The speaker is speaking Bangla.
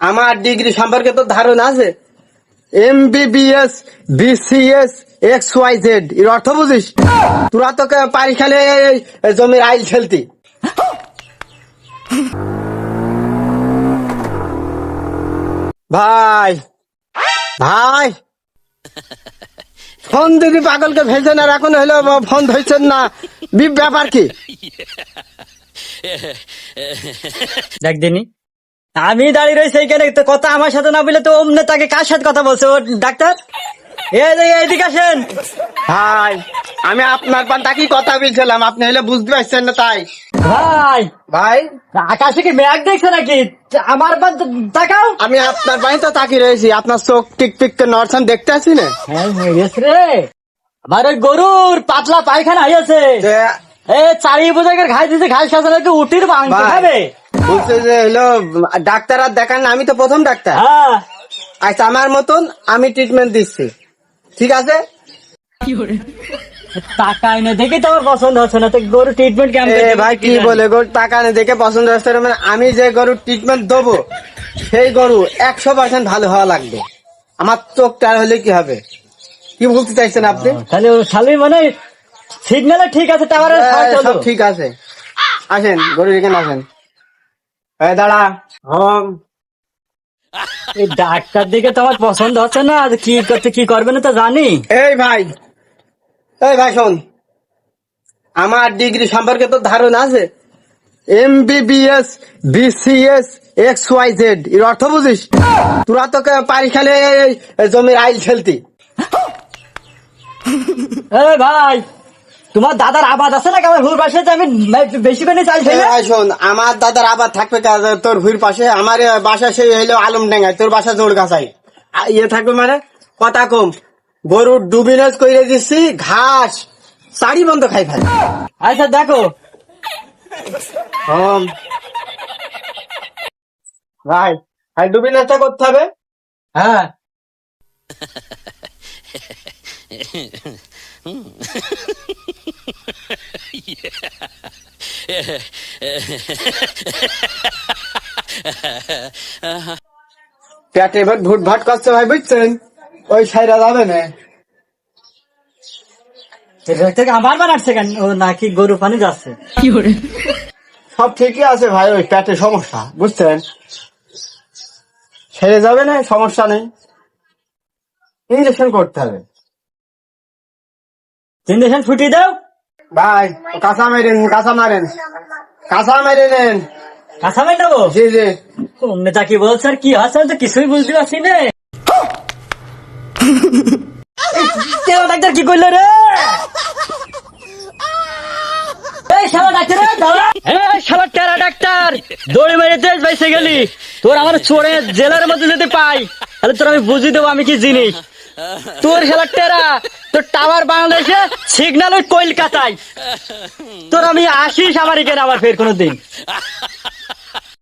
আমার ডিগ্রি সম্পর্কে তো ধারণা আছে। M BBS BCS X Y Z এর অর্থ বুঝিস? তোরা তো কে- পারি খেলে জমির আইল খেলতি ভাই ভাই ফোন দিদি পাগলকে ভেজে না এখন হইল ফোন ধরছেন না। বি- ব্যাপার কি? দেখ দিনি আমি দাঁড়িয়ে রয়েছি এইখানে তো কথা আমার সাথে না বলে তো অমনে তাকে কার সাথে কথা বলছে? ও ডাক্তার? এইদিকে আসেন। ভাই আমি আপনার পান্তা কি কথা বলছিলাম আপনি হলে বুঝতে পারছেন না তাই। ভাই ভাই? আকাশে কি মেঘ দেখছে নাকি? আমার বাদ তাকাও। আমি আপনার বাড়ি তো তাকিয়ে রয়েছি আপনার চোখ টিক টিক নড়ছেন দেখতে আসি না? হ্যাঁ রে। আমার ওই গরুর পাতলা পায়খানা হয়েছে। এ চারি বোঝাকের ঘাই দিতে ঘাই সাজানো কি উটির মাংস খাবে? বলছে যে হলো ডাক্তার আর দেখান না আমি তো প্রথম ডাক্তার। হ্যাঁ। আচ্ছা আমার মতন আমি ট্রিটমেন্ট দিচ্ছি। ঠিক আছে? টাকা এনে দেখে তো আমার পছন্দ হচ্ছে না তো গরু ট্রিটমেন্ট কেমন ভাই কি বলে গরু টাকা নেই দেখে পছন্দ হচ্ছে না, মানে আমি যে গরুর ট্রিটমেন্ট দেবো সেই গরু একশো পার্সেন্ট ভালো হওয়া লাগবে। আমার চোখটা হলে কি হবে? কি বলতে চাইছেন আপনি? তাহলে শালি মানে সিগন্যালে ঠিক আছে টাওয়ারে হ্যাঁ, ঠিক আছে। আসেন গরু এখানে আসেন। এই দাঁড়া। হম। এই ডাক্তার দিকে তো আমার পছন্দ হচ্ছে না। আর কি করতে কি করবে না তো জানি। এই ভাই এই ভাই শোন। আমার ডিগ্রি সম্পর্কে তো ধারণা আছে? M BBS BCS X Y Z এর অর্থ বুঝিস? তোরা তো পারি খেলে এই জমির আইল খেলতি এই ভাই তোমার দাদার আবাদ আছে না আমার হুর পাশে যে আমি বেশি করে চাই শোন আমার দাদার আবার থাকবে তোর ভুঁর পাশে। আমার বাসা সেই হইল আলম ডেঙ্গায় তোর বাসা জোর গাছাই ইয়ে থাকবে মানে? কথা কম। গরুর ডুবিনেজ করে দিচ্ছি ঘাস সারি বন্ধ খাই খাই আচ্ছা দেখো। হম ভাই ভাই ডুবিনেজটা করতে হবে। হ্যাঁ। পেটে এবার ভুট ভাট করছে ভাই বুঝছেন? ওই সাইরা যাবে না। থেকে আমার বানাচ্ছে কেন? ও নাকি গরু পানি যাচ্ছে। সব ঠিকই আছে ভাই ওই পেটে সমস্যা বুঝছেন? ছেড়ে যাবে না সমস্যা নেই। ইঞ্জেকশন করতে হবে। ইঞ্জেকশন ফুটিয়ে দাও। ভাই কাঁচা মেরেন কাঁচা মারেন। কাঁচা মেরে নেন কাঁচা জি। জি কি বলছে আর কি তো কিছুই বুঝতে পারছি না। ডাক্তার কি করল রে? এই শালা ডাক্তার রে, দাঁড়া। এই শালা টেরা ডাক্তার দৌড়ে মেরে দেশ বাইসে গেলি। তোর আমার চোরে জেলার মধ্যে যদি পাই তাহলে তোর আমি বুঝিয়ে দেবো আমি কি জিনিস। তোর হেলার টেরা, তোর টাওয়ার বাংলাদেশে সিগন্যাল ওই কলকাতায়। তোর আমি আসিস আমার এখানে আবার ফের কোনোদিন।